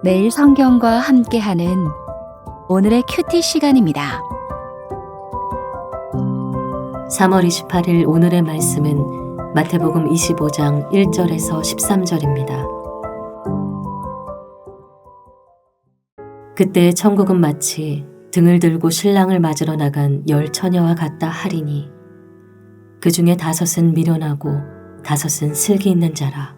매일 성경과 함께하는 오늘의 큐티 시간입니다. 3월 28일 오늘의 말씀은 마태복음 25장 1절에서 13절입니다. 그때 천국은 마치 등을 들고 신랑을 맞으러 나간 열 처녀와 같다 하리니 그 중에 다섯은 미련하고 다섯은 슬기 있는 자라.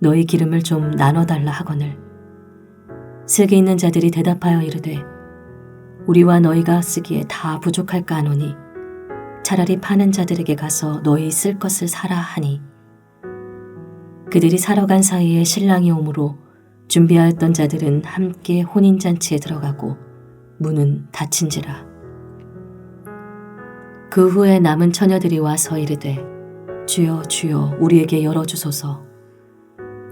너희 기름을 좀 나눠달라 하거늘. 슬기 있는 자들이 대답하여 이르되 우리와 너희가 쓰기에 다 부족할까 하노니 차라리 파는 자들에게 가서 너희 쓸 것을 사라 하니. 그들이 사러 간 사이에 신랑이 오므로 준비하였던 자들은 함께 혼인잔치에 들어가고 문은 닫힌지라. 그 후에 남은 처녀들이 와서 이르되 주여 주여 우리에게 열어주소서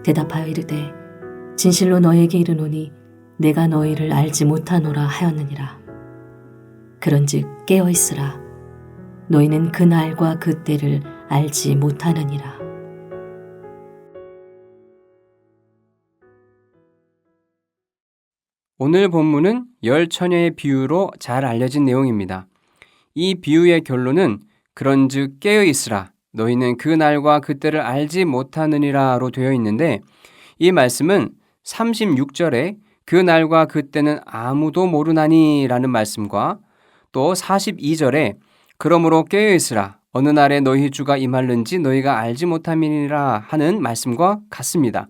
대답하여 이르되 진실로 너에게 이르노니 내가 너희를 알지 못하노라 하였느니라. 그런즉 깨어 있으라. 너희는 그 날과 그 때를 알지 못하느니라. 오늘 본문은 열 처녀의 비유로 잘 알려진 내용입니다. 이 비유의 결론은 그런즉 깨어 있으라 너희는 그 날과 그때를 알지 못하느니라로 되어 있는데 이 말씀은 36절에 그 날과 그때는 아무도 모르나니라는 말씀과 또 42절에 그러므로 깨어 있으라 어느 날에 너희 주가 임할는지 너희가 알지 못함이니라 하는 말씀과 같습니다.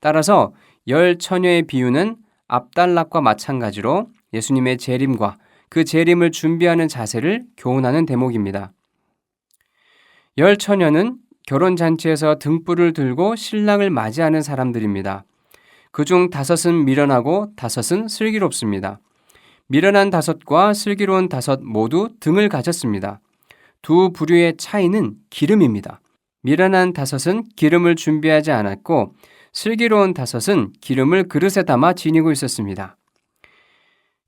따라서 열 처녀의 비유는 앞달락과 마찬가지로 예수님의 재림과 그 재림을 준비하는 자세를 교훈하는 대목입니다. 열 처녀는 결혼 잔치에서 등불을 들고 신랑을 맞이하는 사람들입니다. 그중 다섯은 미련하고 다섯은 슬기롭습니다. 미련한 다섯과 슬기로운 다섯 모두 등을 가졌습니다. 두 부류의 차이는 기름입니다. 미련한 다섯은 기름을 준비하지 않았고 슬기로운 다섯은 기름을 그릇에 담아 지니고 있었습니다.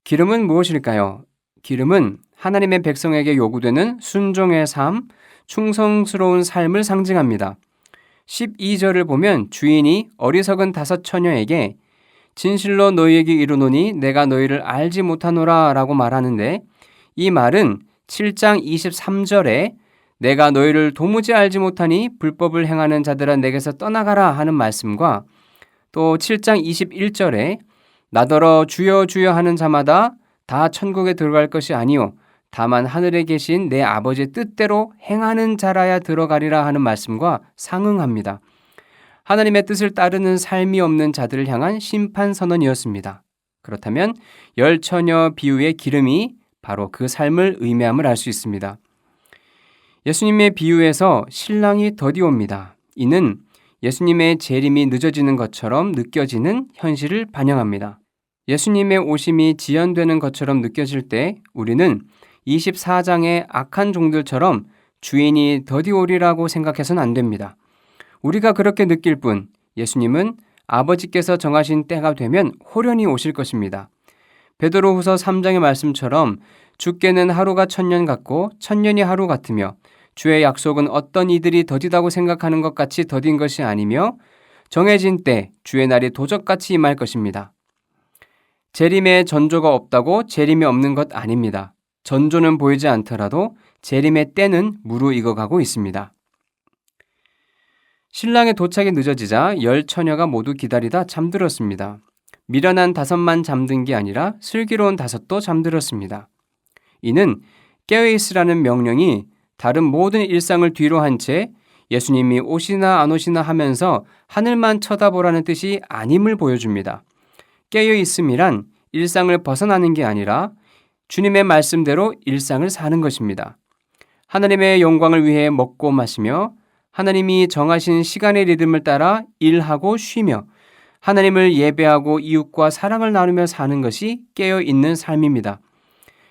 기름은 무엇일까요? 기름은 하나님의 백성에게 요구되는 순종의 삶, 충성스러운 삶을 상징합니다. 12절을 보면 주인이 어리석은 다섯 처녀에게 진실로 너희에게 이르노니 내가 너희를 알지 못하노라 라고 말하는데 이 말은 7장 23절에 내가 너희를 도무지 알지 못하니 불법을 행하는 자들아 내게서 떠나가라 하는 말씀과 또 7장 21절에 나더러 주여 주여 하는 자마다 다 천국에 들어갈 것이 아니요 다만 하늘에 계신 내 아버지의 뜻대로 행하는 자라야 들어가리라 하는 말씀과 상응합니다. 하나님의 뜻을 따르는 삶이 없는 자들을 향한 심판 선언이었습니다. 그렇다면 열 처녀 비유의 기름이 바로 그 삶을 의미함을 알 수 있습니다. 예수님의 비유에서 신랑이 더디옵니다. 이는 예수님의 재림이 늦어지는 것처럼 느껴지는 현실을 반영합니다. 예수님의 오심이 지연되는 것처럼 느껴질 때 우리는 24장의 악한 종들처럼 주인이 더디오리라고 생각해서는 안 됩니다. 우리가 그렇게 느낄 뿐 예수님은 아버지께서 정하신 때가 되면 호련히 오실 것입니다. 베드로후서 3장의 말씀처럼 주께는 하루가 천년 같고 천년이 하루 같으며 주의 약속은 어떤 이들이 더디다고 생각하는 것 같이 더딘 것이 아니며 정해진 때 주의 날이 도적같이 임할 것입니다. 재림에 전조가 없다고 재림이 없는 것 아닙니다. 전조는 보이지 않더라도 재림의 때는 무르익어가고 있습니다. 신랑의 도착이 늦어지자 열 처녀가 모두 기다리다 잠들었습니다. 미련한 다섯만 잠든 게 아니라 슬기로운 다섯도 잠들었습니다. 이는 깨어있으라는 명령이 다른 모든 일상을 뒤로 한 채 예수님이 오시나 안 오시나 하면서 하늘만 쳐다보라는 뜻이 아님을 보여줍니다. 깨어 있음이란 일상을 벗어나는 게 아니라 주님의 말씀대로 일상을 사는 것입니다. 하나님의 영광을 위해 먹고 마시며 하나님이 정하신 시간의 리듬을 따라 일하고 쉬며 하나님을 예배하고 이웃과 사랑을 나누며 사는 것이 깨어 있는 삶입니다.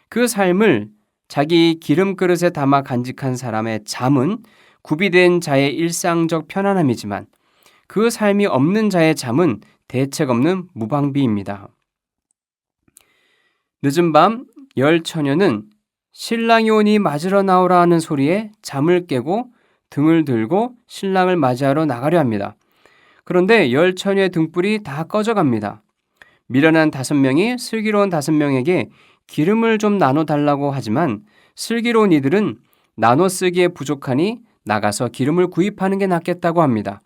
그 삶을 자기 기름 그릇에 담아 간직한 사람의 잠은 구비된 자의 일상적 편안함이지만 그 삶이 없는 자의 잠은 대책 없는 무방비입니다. 늦은 밤 열 처녀는 신랑이 오니 맞으러 나오라 하는 소리에 잠을 깨고 등을 들고 신랑을 맞이하러 나가려 합니다. 그런데 열 처녀의 등불이 다 꺼져갑니다. 미련한 다섯 명이 슬기로운 다섯 명에게 기름을 좀 나눠 달라고 하지만 슬기로운 이들은 나눠 쓰기에 부족하니 나가서 기름을 구입하는 게 낫겠다고 합니다.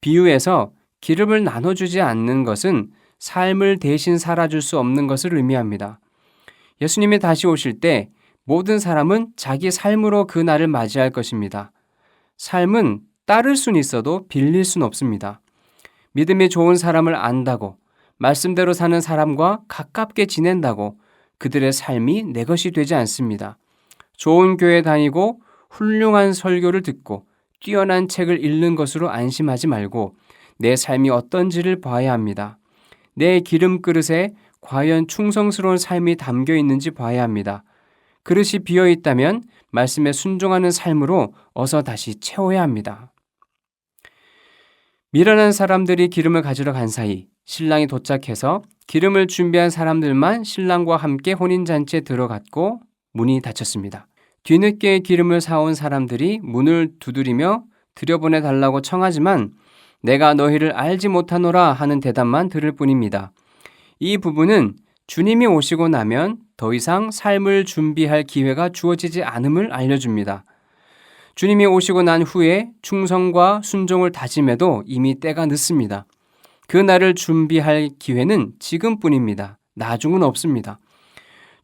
비유에서 기름을 나눠주지 않는 것은 삶을 대신 살아줄 수 없는 것을 의미합니다. 예수님이 다시 오실 때 모든 사람은 자기 삶으로 그 날을 맞이할 것입니다. 삶은 따를 순 있어도 빌릴 순 없습니다. 믿음이 좋은 사람을 안다고 말씀대로 사는 사람과 가깝게 지낸다고 그들의 삶이 내 것이 되지 않습니다. 좋은 교회 다니고 훌륭한 설교를 듣고 뛰어난 책을 읽는 것으로 안심하지 말고 내 삶이 어떤지를 봐야 합니다. 내 기름 그릇에 과연 충성스러운 삶이 담겨 있는지 봐야 합니다. 그릇이 비어 있다면 말씀에 순종하는 삶으로 어서 다시 채워야 합니다. 미련한 사람들이 기름을 가지러 간 사이 신랑이 도착해서 기름을 준비한 사람들만 신랑과 함께 혼인잔치에 들어갔고 문이 닫혔습니다. 뒤늦게 기름을 사온 사람들이 문을 두드리며 들여보내 달라고 청하지만 내가 너희를 알지 못하노라 하는 대답만 들을 뿐입니다. 이 부분은 주님이 오시고 나면 더 이상 삶을 준비할 기회가 주어지지 않음을 알려줍니다. 주님이 오시고 난 후에 충성과 순종을 다짐해도 이미 때가 늦습니다. 그 날을 준비할 기회는 지금뿐입니다. 나중은 없습니다.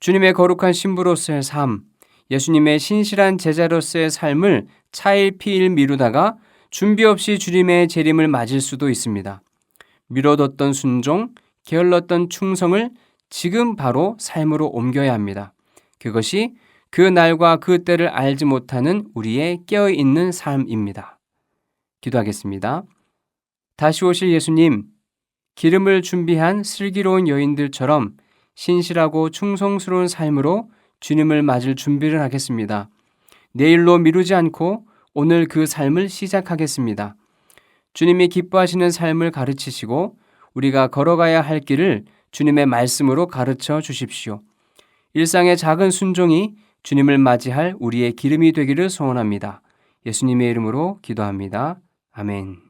주님의 거룩한 신부로서의 삶, 예수님의 신실한 제자로서의 삶을 차일피일 미루다가 준비 없이 주님의 재림을 맞을 수도 있습니다. 미뤄뒀던 순종, 게을렀던 충성을 지금 바로 삶으로 옮겨야 합니다. 그것이 그 날과 그 때를 알지 못하는 우리의 깨어있는 삶입니다. 기도하겠습니다. 다시 오실 예수님, 기름을 준비한 슬기로운 여인들처럼 신실하고 충성스러운 삶으로 주님을 맞을 준비를 하겠습니다. 내일로 미루지 않고 오늘 그 삶을 시작하겠습니다. 주님이 기뻐하시는 삶을 가르치시고 우리가 걸어가야 할 길을 주님의 말씀으로 가르쳐 주십시오. 일상의 작은 순종이 주님을 맞이할 우리의 기름이 되기를 소원합니다. 예수님의 이름으로 기도합니다. 아멘.